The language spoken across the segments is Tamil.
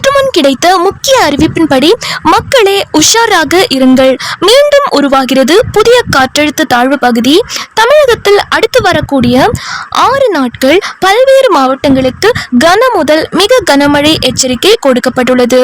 சற்று முன் கிடைத்த முக்கிய அறிவிப்பின்படி மக்களே உஷாராக இருங்கள். மீண்டும் உருவாகிறது புதிய காற்றழுத்த தாழ்வு பகுதி. தமிழகத்தில் அடுத்து வரக்கூடிய ஆறு நாட்கள் பல்வேறு மாவட்டங்களுக்கு கன முதல் மிக கனமழை எச்சரிக்கை கொடுக்கப்பட்டுள்ளது.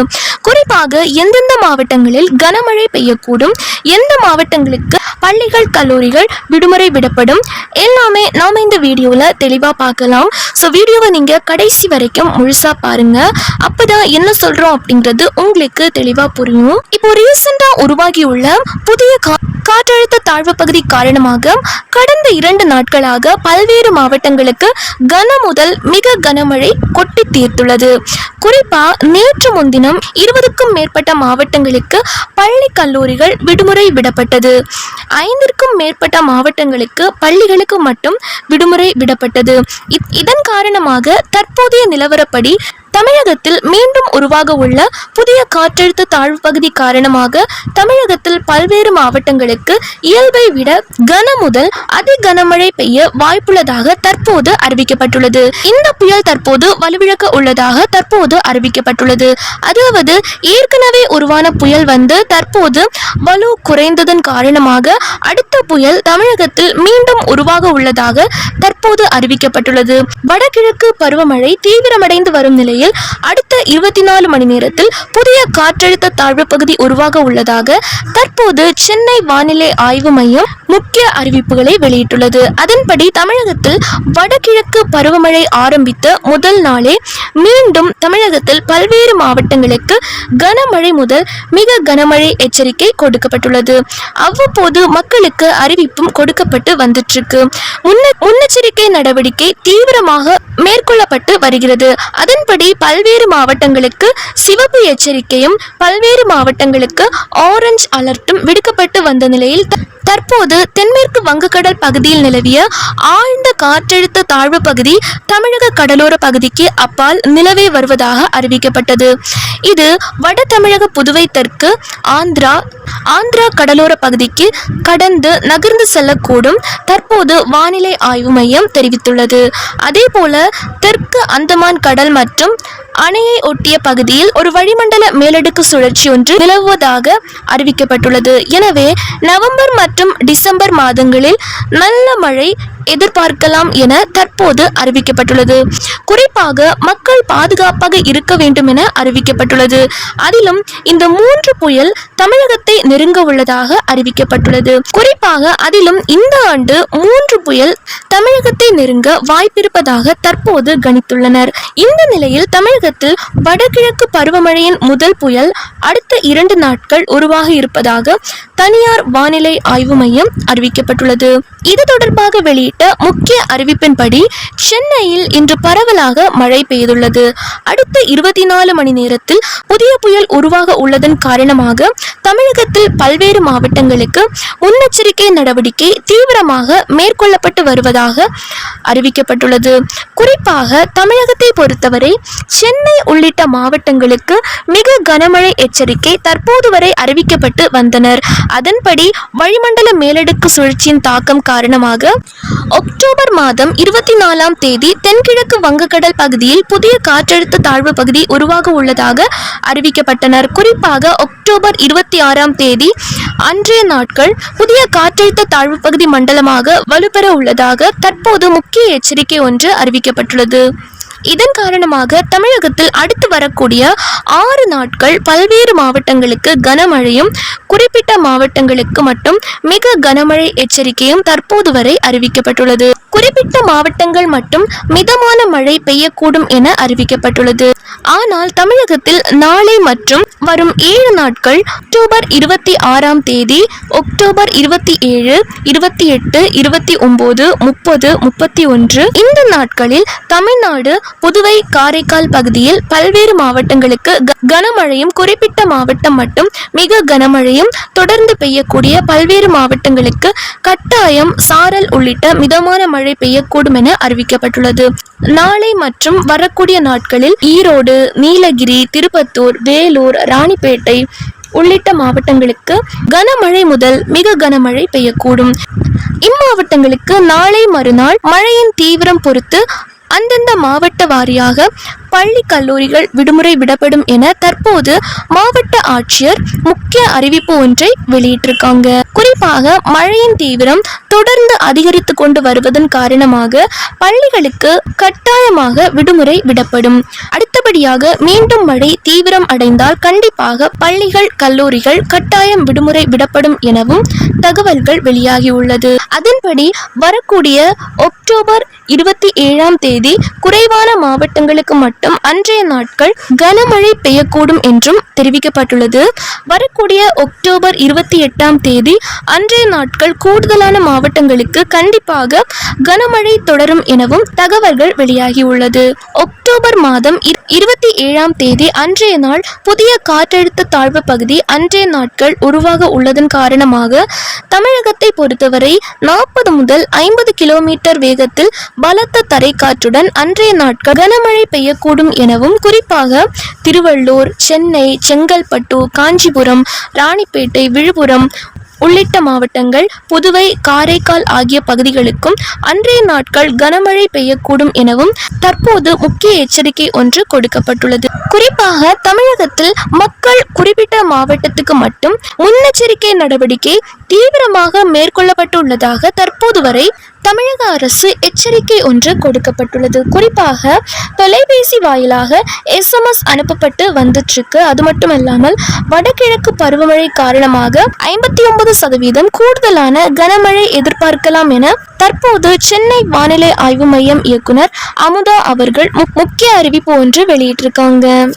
குறிப்பாக எந்தெந்த மாவட்டங்களில் கனமழை பெய்யக்கூடும் எந்த மாவட்டங்களுக்கு பள்ளிகள் கல்லூரிகள் விடுமுறை விடப்படும் எல்லாமே நாம இந்த வீடியோல தெளிவா பார்க்கலாம். ஸோ வீடியோவை நீங்க கடைசி வரைக்கும் முழுசா பாருங்க. அப்பதான் என்ன சொல்றோம் அப்படிங்கிறது உங்களுக்கு தெளிவா புரியும். இப்போ ரீசெண்டா உருவாகியுள்ள புதிய கா- காற்றழுத்த தாழ்வு பகுதி காரணமாக கடந்த இரண்டு நாட்களாக பல்வேறு மாவட்டங்களுக்கு கன முதல் மிக கனமழை கொட்டி தீர்த்துள்ளது. குறிப்பா நேற்று முன்தினம் இருபதுக்கும் மேற்பட்ட மாவட்டங்களுக்கு பள்ளி கல்லூரிகள் விடுமுறை விடப்பட்டது. ஐந்திற்கும் மேற்பட்ட மாவட்டங்களுக்கு பள்ளிகளுக்கு மட்டும் விடுமுறை விடப்பட்டது. இதன் காரணமாக தற்போதைய நிலவரப்படி தமிழகத்தில் மீண்டும் உருவாக உள்ள புதிய காற்றழுத்த தாழ்வு பகுதி காரணமாக தமிழகத்தில் பல்வேறு மாவட்டங்களுக்கு இயல்பை விட கன முதல் அதி கனமழை பெய்ய வாய்ப்புள்ளதாக தற்போது அறிவிக்கப்பட்டுள்ளது. இந்த புயல் தற்போது வலுவிழக்க உள்ளதாக தற்போது அறிவிக்கப்பட்டுள்ளது. அதாவது ஏற்கனவே உருவான புயல் வந்து தற்போது வலு குறைந்ததன் காரணமாக அடுத்த புயல் தமிழகத்தில் மீண்டும் உருவாக உள்ளதாக தற்போது அறிவிக்கப்பட்டுள்ளது. வடகிழக்கு பருவமழை தீவிரமடைந்து வரும் நிலையில் அடுத்த இருபத்தி நாலு மணி நேரத்தில் புதிய காற்றழுத்த தாழ்வு பகுதி உருவாக உள்ளதாக தற்போது சென்னை வானிலை ஆய்வு மையம் முக்கிய அறிவிப்புகளை வெளியிட்டுள்ளது. அதன்படி தமிழகத்தில் வடகிழக்கு பருவமழை ஆரம்பித்த முதல் நாளே மீண்டும் தமிழகத்தில் பல்வேறு மாவட்டங்களுக்கு கனமழை முதல் மிக கனமழை எச்சரிக்கை கொடுக்கப்பட்டுள்ளது. அவ்வப்போது மக்களுக்கு அறிவிப்பும் கொடுக்கப்பட்டு வந்துட்டு இருக்கு முன்ன- முன்னெச்சரிக்கை நடவடிக்கை தீவிரமாக மேற்கொள்ளப்பட்டு வருகிறது. அதன்படி பல்வேறு மாவட்டங்களுக்கு சிவப்பு எச்சரிக்கையும் பல்வேறு மாவட்டங்களுக்கு ஆரஞ்சு அலர்ட்டும் விடுக்கப்பட்டு வந்த நிலையில் தற்போது தென்மேற்கு வங்கக்கடல் பகுதியில் நிலவிய ஆழ்ந்த காற்றழுத்த தாழ்வு பகுதி தமிழக கடலோர பகுதிக்கு அப்பால் நிலவே வருவதாக அறிவிக்கப்பட்டது. இது வட தமிழக புதுவை தெற்கு ஆந்திரா ஆந்திரா கடலோர பகுதிக்கு கடந்து நகர்ந்து செல்லக்கூடும் தற்போது வானிலை ஆய்வு மையம் தெரிவித்துள்ளது. அதேபோல தெற்கு அந்தமான் கடல் மற்றும் அணையை ஒட்டிய பகுதியில் ஒரு வளிமண்டல மேலடுக்கு சுழற்சி ஒன்று நிலவுவதாக அறிவிக்கப்பட்டுள்ளது. எனவே நவம்பர் மற்றும் டிசம்பர் மாதங்களில் நல்ல மழை எதிர்பார்க்கலாம் என தற்போது அறிவிக்கப்பட்டுள்ளது. குறிப்பாக மக்கள் பாதுகாப்பாக இருக்க வேண்டும் என அறிவிக்கப்பட்டுள்ளது. அதிலும் இந்த மூன்று புயல் தமிழகத்தை நெருங்க உள்ளதாக அறிவிக்கப்பட்டுள்ளது. குறிப்பாக அதிலும் இந்த ஆண்டு மூன்று புயல் தமிழகத்தை நெருங்க வாய்ப்பிருப்பதாக தற்போது கணித்துள்ளனர். இந்த நிலையில் தமிழகத்தில் வடகிழக்கு பருவமழையின் முதல் புயல் அடுத்த இரண்டு நாட்கள் உருவாக இருப்பதாக தனியார் வானிலை ஆய்வு மையம் அறிவிக்கப்பட்டுள்ளது. இது தொடர்பாக வெளியிட்ட முக்கிய அறிவிப்பின்படி சென்னையில் இன்று பரவலாக மழை பெய்துள்ளது. அடுத்த இருபத்தி நாலு மணி நேரத்தில் புதிய புயல் உருவாக உள்ளதன் காரணமாக தமிழகத்தில் பல்வேறு மாவட்டங்களுக்கு முன்னெச்சரிக்கை நடவடிக்கை தீவிரமாக மேற்கொள்ளப்பட்டு வருவதாக அறிவிக்கப்பட்டுள்ளது. குறிப்பாக தமிழகத்தை பொறுத்தவரை சென்னை உள்ளிட்ட மாவட்டங்களுக்கு மிக கனமழை எச்சரிக்கை தற்போது வரை அறிவிக்கப்பட்டு வந்தனர். அதன்படி வளிமண்டல மேலடுக்கு சுழற்சியின் தாக்கம் காரணமாக அக்டோபர் மாதம் இருபத்தி நாலாம் தேதி தென்கிழக்கு வங்கக்கடல் பகுதியில் புதிய காற்றழுத்த தாழ்வு பகுதி உருவாக உள்ளதாக அறிவிக்கப்பட்டனர். குறிப்பாக அக்டோபர் இருபத்தி ஆறாம் தேதி அன்றைய நாட்கள் புதிய காற்றழுத்த தாழ்வு பகுதி மண்டலமாக வலுப்பெற உள்ளதாக தற்போது முக்கிய எச்சரிக்கை ஒன்று அறிவிக்கப்பட்டுள்ளது. இதன் காரணமாக தமிழகத்தில் அடுத்து வரக்கூடிய ஆறு நாட்கள் பல்வேறு மாவட்டங்களுக்கு கனமழையும் குறிப்பிட்ட மாவட்டங்களுக்கு மட்டும் மிக கனமழை எச்சரிக்கையும் தற்போது வரை அறிவிக்கப்பட்டுள்ளது. குறிப்பிட்ட மாவட்டங்கள் மட்டும் மிதமான மழை பெய்யக்கூடும் என அறிவிக்கப்பட்டுள்ளது. ஆனால் தமிழகத்தில் நாளை மற்றும் வரும் ஏழு நாட்கள் அக்டோபர் இருபத்தி ஆறாம் தேதி அக்டோபர் இருபத்தி ஏழு இருபத்தி எட்டு இருபத்தி ஒன்பது முப்பது முப்பத்தி ஒன்று இந்த நாட்களில் தமிழ்நாடு புதுவை காரைக்கால் பகுதியில் பல்வேறு மாவட்டங்களுக்கு கனமழையும் குறிப்பிட்ட மாவட்டம் மட்டும் மிக கனமழையும் தொடர்ந்து பெய்யக்கூடிய பல்வேறு மாவட்டங்களுக்கு கட்டாயம் சாரல் உள்ளிட்ட மிதமான மழை பெய்யக்கூடும் என அறிவிக்கப்பட்டுள்ளது. நாளை மற்றும் வரக்கூடிய நாட்களில் ஈரோடு நீலகிரி திருப்பத்தூர் வேலூர் ராணிப்பேட்டை உள்ளிட்ட மாவட்டங்களுக்கு கனமழை முதல் மிக கனமழை பெய்யக்கூடும். இம்மாவட்டங்களுக்கு நாளை மறுநாள் மழையின் தீவிரம் பொறுத்து அந்தந்த மாவட்ட வாரியாக பள்ளி கல்லூரிகள் விடுமுறை விடப்படும் என தற்போது மாவட்ட ஆட்சியர் முக்கிய அறிவிப்பு ஒன்றை வெளியிட்டிருக்காங்க. குறிப்பாக மழையின் தீவிரம் தொடர்ந்து அதிகரித்து கொண்டு வருவதன் காரணமாக பள்ளிகளுக்கு கட்டாயமாக விடுமுறை விடப்படும். அடுத்தபடியாக மீண்டும் மழை தீவிரம் அடைந்தால் கண்டிப்பாக பள்ளிகள் கல்லூரிகள் கட்டாயம் விடுமுறை விடப்படும் எனவும் தகவல்கள் வெளியாகியுள்ளது. அதன்படி வரக்கூடிய அக்டோபர் இருபத்தி ஏழாம் தேதி குறைவான மாவட்டங்களுக்கு மட்டும் அன்றைய நாட்கள் கனமழை பெய்யக்கூடும் என்றும் தெரிவிக்கப்பட்டுள்ளது. வரக்கூடிய அக்டோபர் இருபத்தி எட்டாம் தேதி அன்றைய நாட்கள் கூடுதலான மாவட்டங்களுக்கு கண்டிப்பாக கனமழை தொடரும் எனவும் தகவல்கள் வெளியாகியுள்ளது. அக்டோபர் மாதம் இருபத்தி ஏழாம் தேதி அன்றைய நாள் புதிய காற்றழுத்த தாழ்வு பகுதி அன்றைய நாட்கள் உருவாக உள்ளதன் காரணமாக தமிழகத்தை பொறுத்தவரை நாற்பது முதல் ஐம்பது கிலோமீட்டர் வேகத்தில் பலத்த தரைக்காற்றுடன் அன்றைய நாட்கள் கனமழை பெய்யக்கூடும் எனவும் குறிப்பாக திருவள்ளூர் சென்னை செங்கல்பட்டு காஞ்சிபுரம் ராணிப்பேட்டை விழுப்புரம் உள்ளிட்ட மாவட்டங்கள் புதுவை காரைக்கால் ஆகிய பகுதிகளுக்கும் அன்றைய நாட்கள் கனமழை பெய்யக்கூடும் எனவும் தற்போது முக்கிய எச்சரிக்கை ஒன்று கொடுக்கப்பட்டுள்ளது. குறிப்பாக தமிழகத்தில் மக்கள் குறிப்பிட்ட மாவட்டத்துக்கு மட்டும் முன்னெச்சரிக்கை நடவடிக்கை தீவிரமாக மேற்கொள்ளப்பட்டுள்ளதாக தற்போது வரை தமிழக அரசு எச்சரிக்கை ஒன்று கொடுக்கப்பட்டுள்ளது. குறிப்பாக தொலைபேசி வாயிலாக எஸ்எம்எஸ் அனுப்பப்பட்டு வந்துட்டுருக்கு. அது மட்டும் இல்லாமல் வடகிழக்கு பருவமழை காரணமாக ஐம்பத்தி ஒன்பது சதவீதம் கூடுதலான கனமழை எதிர்பார்க்கலாம் என தற்போது சென்னை வானிலை ஆய்வு மையம் இயக்குனர் அமுதா அவர்கள் மு- முக்கிய அறிவிப்பு ஒன்று வெளியிட்டிருக்காங்க.